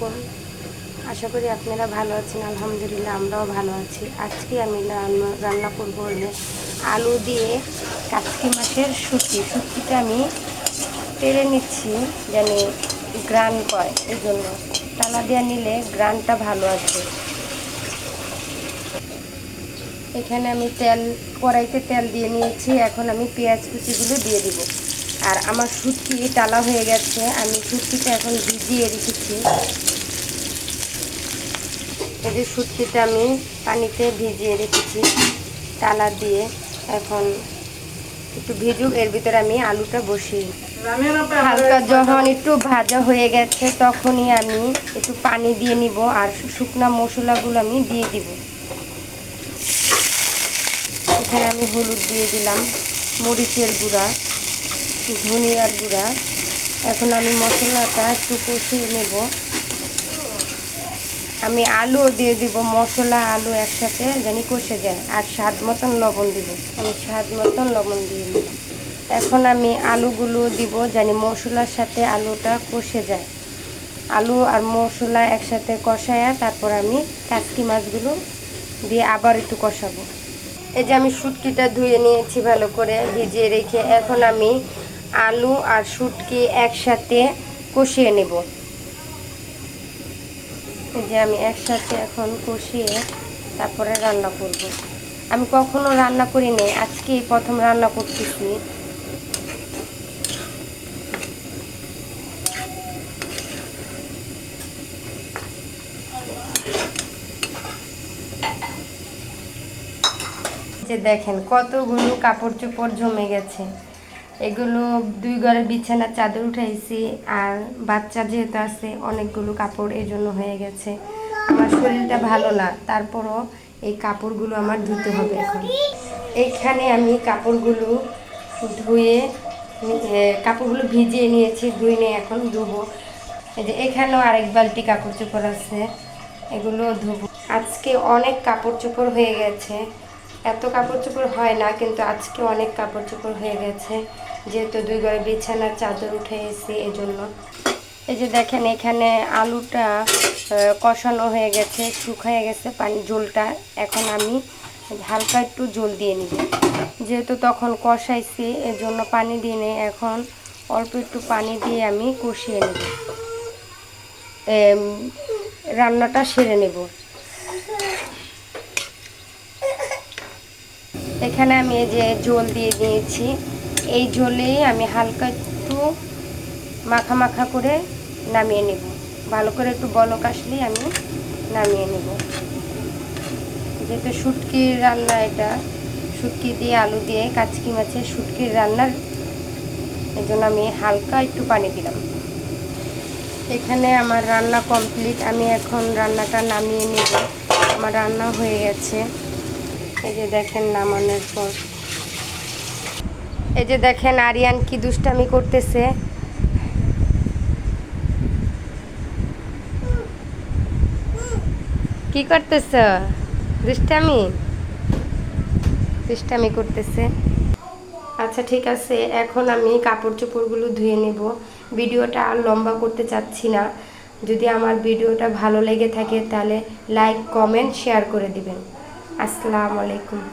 আলাইকুম আশা করি আপনারা ভালো আছেন, আলহামদুলিল্লাহ আমরাও ভালো আছি। আজকে আমি রান্না করব হলে আলু দিয়ে কাচকি মাছের শুটকি। শুটকিটা আমি তেলে নিচ্ছি যেন গ্রান পায়, এই জন্য। তালা দিয়ে নিলে গ্রানটা ভালো আছে এখানে আমি তেল, কড়াইতে তেল দিয়ে নিয়েছি। এখন আমি পেঁয়াজ কুচিগুলো দিয়ে দিব। আর আমার শুটকি টালা হয়ে গেছে, আমি শুটকিটা এখন ভিজিয়ে রেখেছি। এই যে শুটকিটা আমি পানিতে ভিজিয়ে রেখেছি, টালা দিয়ে। এখন একটু ভিজুক, এর ভিতরে আমি আলুটা বসিয়ে হালকা যখন একটু ভাজা হয়ে গেছে, তখনই আমি একটু পানি দিয়ে নিব আর শুকনা মশলাগুলো আমি দিয়ে দিব। এখানে আমি হলুদ দিয়ে দিলাম, মরিচের গুঁড়া। ধনিয়ার গুঁড়া। এখন আমি মশলাটা একটু কষিয়ে নেব। আমি আলুও দিয়ে দিব, মশলা, আলু একসাথে জানি কষে যায়। আর স্বাদ মতন লবণ দিব। আমি স্বাদ মতন লবণ দিয়ে দিব এখন আমি আলুগুলো দিব জানি মশলার সাথে আলুটা কষে যায়। আলু আর মশলা একসাথে কষায়া তারপর আমি কাচকি মাছগুলো দিয়ে আবার একটু কষাবো। এই যে আমি শুটকিটা ধুয়ে নিয়েছি ভালো করে, ভিজিয়ে রেখে। এখন আমি আলু আর শুটকি একসাথে কষিয়ে নেব। যে আমি একসাথে এখন কষিয়ে তারপরে রান্না করব। আমি কখনো রান্না করি নাই আজকে প্রথম রান্না করতেছি। যে দেখেন কতগুলো কাপড় চোপড় জমে গেছে। এগুলো দুই ঘরের বিছানার চাদর উঠাইছি আর বাচ্চা যেহেতু আছে, অনেকগুলো কাপড় এই জন্য হয়ে গেছে। আমার শরীরটা ভালো না, তারপরও এই কাপড়গুলো আমার ধুতে হবে এখন। এইখানে আমি কাপড়গুলো ধুয়ে কাপড়গুলো ভিজিয়ে নিয়েছি, ধুয়ে নিয়ে এখন ধুবো। এই যে এখানেও আরেক বালতি কাপড় চোপড় আছে, এগুলো ধুবো। আজকে অনেক কাপড় চোপড় হয়ে গেছে। এত কাপড় চোপড় হয় না, কিন্তু আজকে অনেক কাপড় চোপড় হয়ে গেছে। যেহেতু দুই ঘরে বিছানার চাদর উঠে এসেছি এই জন্য এই যে দেখেন, এখানে আলুটা কষানো হয়ে গেছে, শুকায় গেছে পানি জলটা এখন আমি হালকা একটু জল দিয়ে নিব। যেহেতু তখন কষাইছি এর জন্য পানি দিয়ে নেই। এখন অল্প একটু পানি দিয়ে আমি কষিয়ে নেব। রান্নাটা সেরে নেব। এখানে আমি এই যে জল দিয়ে দিয়েছি। এই জলেই আমি হালকা একটু মাখা মাখা করে নামিয়ে নেব। ভালো করে একটু বলক আসলেই আমি নামিয়ে নেব। যেহেতু শুটকির রান্না এটা, শুটকি দিয়ে আলু দিয়ে কাচকি মাছের শুটকির রান্নার এই জন্য আমি হালকা একটু পানি দিলাম। এখানে আমার রান্না কমপ্লিট। আমি এখন রান্নাটা নামিয়ে নেব। আমার রান্না হয়ে গেছে। এই যে দেখেন নামানোর পর। এই যে দেখেন আরিয়ান কি দুষ্টামি করতেছে। কি করতেছ? দুষ্টামি? দুষ্টামি করতেছে। আচ্ছা ঠিক আছে, এখন আমি কাপড় চোপড়গুলো ধুয়ে নেব। ভিডিওটা আর লম্বা করতে চাচ্ছি না। যদি আমার ভিডিওটা ভালো লেগে থাকে, তাহলে লাইক, কমেন্ট, শেয়ার করে দিবেন। আসসালামু আলাইকুম।